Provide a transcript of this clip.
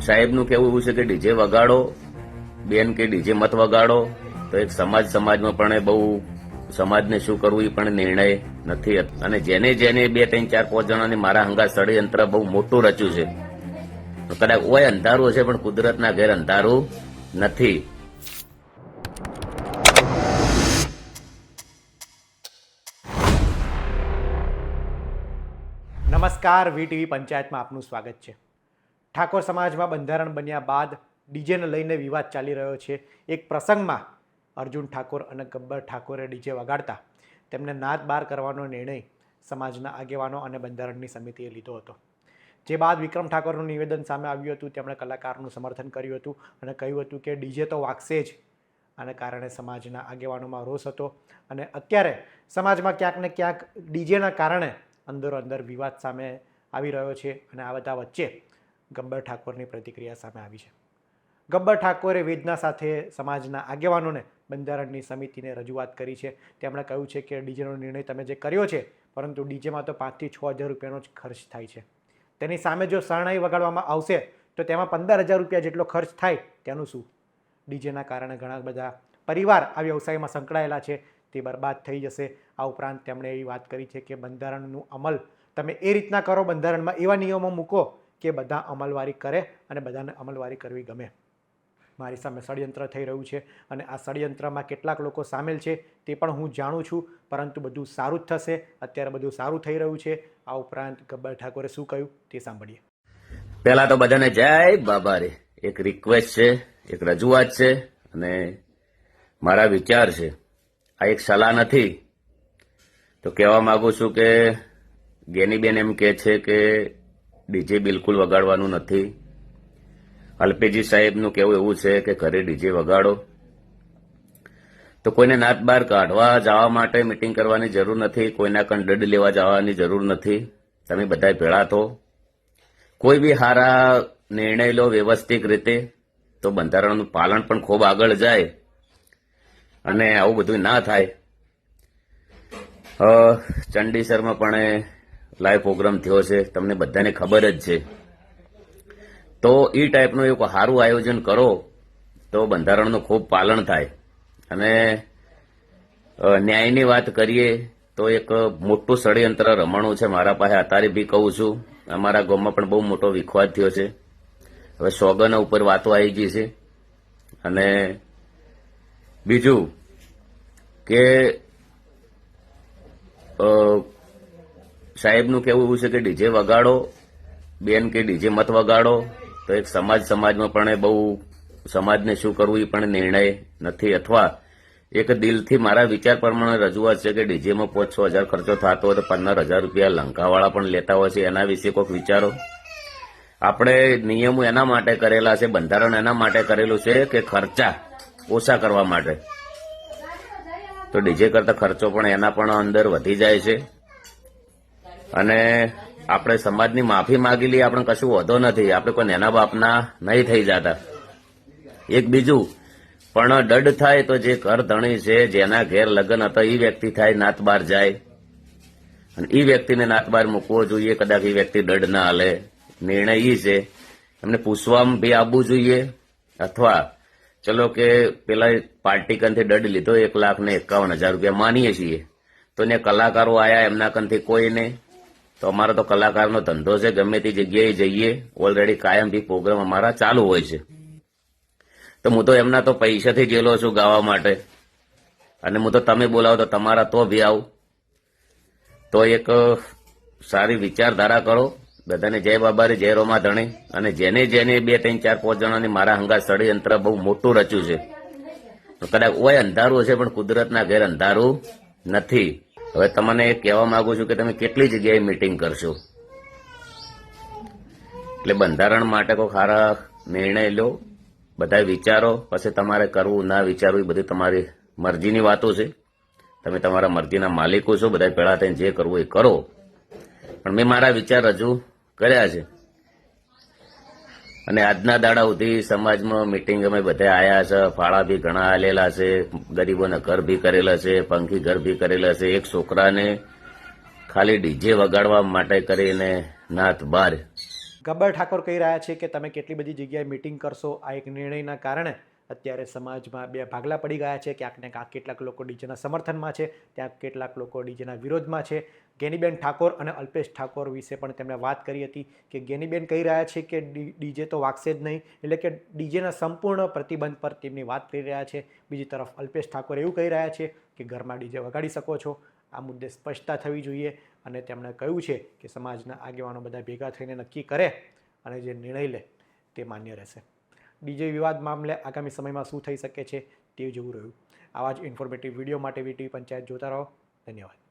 સાહેબનું કેવું એવું છે કે ડીજે વગાડો, બેન કે ડીજે મત વગાડો, તો એક સમાજ સમાજમાં પણ બહુ, સમાજને શું કરવું એ પણ નિર્ણય નથી. અને જેને જેને બે, ત્રણ, ચાર, પાંચ જણાને મારા હંગા ષડયંત્ર બહુ મોટું રચ્યું છે. કદાચ ઓય અંધારું હશે, પણ કુદરતના ઘેર અંધારું નથી. નમસ્કાર વીટીવી પંચાયતમાં આપનું સ્વાગત છે. ઠાકોર સમાજમાં બંધારણ બન્યા બાદ ડીજેને લઈને વિવાદ ચાલી રહ્યો છે. એક પ્રસંગમાં અર્જુન ઠાકોર અને ગબ્બર ઠાકોરે ડીજે વગાડતા તેમને નાદ બાર કરવાનો નિર્ણય સમાજના આગેવાનો અને બંધારણની સમિતિએ લીધો હતો. જે બાદ વિક્રમ ઠાકોરનું નિવેદન સામે આવ્યું હતું, તેમણે કલાકારનું સમર્થન કર્યું હતું અને કહ્યું હતું કે ડીજે તો વાગશે જ આને કારણે સમાજના આગેવાનોમાં રોષ હતો અને અત્યારે સમાજમાં ક્યાંક ને ક્યાંક ડીજેના કારણે અંદરો અંદર વિવાદ સામે આવી રહ્યો છે અને આ બધા વચ્ચે ગબ્બર ઠાકોરની પ્રતિક્રિયા સામે આવી છે. ગબ્બર ઠાકોરે વેદના સાથે સમાજના આગેવાનોને બંધારણની સમિતિને રજૂઆત કરી છે. તેમણે કહ્યું છે કે ડીજેનો નિર્ણય તમે જે કર્યો છે, પરંતુ ડીજેમાં તો પાંચથી છ હજાર રૂપિયાનો જ ખર્ચ થાય છે. તેની સામે જો શરણાઈ વગાડવામાં આવશે, તો તેમાં પંદર હજાર રૂપિયા જેટલો ખર્ચ થાય, તેનું શું? ડીજેના કારણે ઘણા બધા પરિવાર આ વ્યવસાયમાં સંકળાયેલા છે, તે બરબાદ થઈ જશે. આ ઉપરાંત તેમણે એવી વાત કરી છે કે બંધારણનું અમલ તમે એ રીતના કરો, બંધારણમાં એવા નિયમો મૂકો કે બધા અમલવારી કરે અને બધાને અમલવારી કરવી ગમે. મારી સામે ષડયંત્ર થઈ રહ્યું છે અને આ ષડયંત્રમાં કેટલાક લોકો સામેલ છે તે પણ હું જાણું છું, પરંતુ બધું સારું જ થશે. અત્યારે બધું સારું થઈ રહ્યું છે. આ ઉપરાંત ગબ્બર ઠાકોરે શું કહ્યું તે સાંભળીએ. પહેલા તો બધાને જય બાબા રે. એક રિક્વેસ્ટ છે, એક રજૂઆત છે અને મારા વિચાર છે. આ એક સલાહ નથી. તો કહેવા માંગુ છું કે ગેનીબેન એમ કે છે કે ડીજે બિલકુલ વગાડવાનું નથી. અલ્પેજી સાહેબનું કેવું એવું છે કે ઘરે ડીજે વગાડો. તો કોઈને નાત બહાર કાઢવા જવા માટે મિટિંગ કરવાની જરૂર નથી, કોઈના કંડડ લેવા જવાની જરૂર નથી. તમે બધા ભેળા થો કોઈ બી સારા નિર્ણય લો વ્યવસ્થિત રીતે, તો બંધારણનું પાલન પણ ખૂબ આગળ જાય. અને આવું બધું ના થાય. ચંડીસરમાં પણ લાઈવ પ્રોગ્રામ થયો છે, તમને બધાને ખબર જ છે. તો એ ટાઈપનું એક સારું આયોજન કરો, તો બંધારણનું ખૂબ પાલન થાય. અને ન્યાયની વાત કરીએ, તો એક મોટું ષડયંત્ર રમણું છે મારા પાસે અત્યારે બી કહું છું. અમારા ગામમાં પણ બહુ મોટો વિખવાદ થયો છે. હવે સોગના ઉપર વાતો આવી ગઈ છે. અને બીજું કે સાહેબનું કેવું એવું છે કે ડીજે વગાડો, બેન કે ડીજે મત વગાડો, તો એક સમાજ સમાજમાં પણ બહુ સમાજને શું કરવું એ પણ નિર્ણય નથી. અથવા એક દિલથી મારા વિચાર પ્રમાણે રજૂઆત છે કે ડીજેમાં પાંચ છ હજાર ખર્ચો થતો હોય તો પંદર હજાર રૂપિયા લંકાવાળા પણ લેતા હોય છે. એના વિશે કોઈક વિચારો? આપણે નિયમો એના માટે કરેલા છે, બંધારણ એના માટે કરેલું છે કે ખર્ચા ઓછા કરવા માટે. તો ડીજે કરતા ખર્ચો પણ એના પણ અંદર વધી જાય છે. અને આપણે સમાજની માફી માગી લઈએ આપણે કશું વધો નથી. આપણે કોઈ નેના બાપના નહીં થઈ જતા. એક બીજું, પણ દડ થાય તો જે ઘર ધણી છે, જેના ઘેર લગ્ન હતા એ વ્યક્તિ થાય, નાત બહાર જાય. અને એ વ્યક્તિને નાત બહાર મૂકવો જોઈએ, કદાચ એ વ્યક્તિ દડ ના હાલે. નિર્ણય એ છે. એમને પૂછવામાં બી આવવું જોઈએ. અથવા, ચલો કે પેલા પાર્ટી કનથી દંડ લીધો, એક લાખ ને એકાવન હજાર રૂપિયા માનીએ છીએ. તો ને કલાકારો આયા એમના કોઈ નહીં તો અમારો તો કલાકારનો ધંધો છે, ગમે તે જગ્યાએ જઈએ ઓલરેડી કાયમ બી પ્રોગ્રામ અમારા ચાલુ હોય છે. તો હું તો એમના તો પૈસાથી ગયેલો છું ગાવા માટે. અને હું તો તમે બોલાવો તો તમારા તો બી આવું. તો એક સારી વિચારધારા કરો. બધાને જય બાબારે, જય રોમા ધણી. અને જેને જેને બે, ત્રણ, ચાર, પાંચ જણાની મારા હંગા ષડયંત્ર બહુ મોટું રચ્યું છે. કદાચ ઓય અંધારું હશે, પણ કુદરતના ઘેર અંધારું નથી. હવે તમને એ કહેવા માંગુ છું કે તમે કેટલી જગ્યાએ મીટિંગ કરશો? એટલે બંધારણ માટે કોઈ સારા નિર્ણય લો બધા વિચારો, પછી તમારે કરવું, ના વિચારવું, એ બધી તમારી મરજીની વાતો છે. તમે તમારા મરજીના માલિકો છો બધા ભેળા થઈને જે કરવું એ કરો. પણ મેં મારા વિચાર રજૂ કર્યા છે. અને આજના દાડા સુધી સમાજમાં મિટિંગ અમે બધા આયા છે. ફાળા બી ઘણા આલેલા છે. ગરીબોને ઘર બી કરેલા છે. પંખી ઘર બી કરેલા છે. એક છોકરાને ખાલી ડીજે વગાડવા માટે કરીને નાથ બાર. ગબ્બર ઠાકોર કહી રહ્યા છે કે તમે કેટલી બધી જગ્યાએ મિટિંગ કરશો. આ એક નિર્ણયના કારણે અત્યારે સમાજમાં બે ભાગલા પડી ગયા છે. ક્યાંક ને ક્યાંક કેટલાક લોકો ડીજેના સમર્થનમાં છે. ત્યાં કેટલાક લોકો ડીજેના વિરોધમાં છે. ગેનીબેન ઠાકોર અને અલ્પેશ ઠાકોર વિશે પણ તેમણે વાત કરી હતી કે ગેનીબેન કહી રહ્યા છે કે ડીજે તો વાગશે જ નહીં, એટલે કે ડીજેના સંપૂર્ણ પ્રતિબંધ પર તેમની વાત કરી રહ્યા છે. બીજી તરફ અલ્પેશ ઠાકોર એવું કહી રહ્યા છે કે ઘરમાં ડીજે વગાડી શકો છો. આ મુદ્દે સ્પષ્ટતા થવી જોઈએ અને તેમણે કહ્યું છે કે સમાજના આગેવાનો બધા ભેગા થઈને નક્કી કરે અને જે નિર્ણય લે તે માન્ય રહેશે. ડીજે વિવાદ મામલે આગામી સમયમાં શું થઈ શકે છે તે જોવું રહ્યું. આવા જ ઇન્ફોર્મેટિવ વીડિયો માટે વીટીવી પંચાયત જોતા રહો. ધન્યવાદ.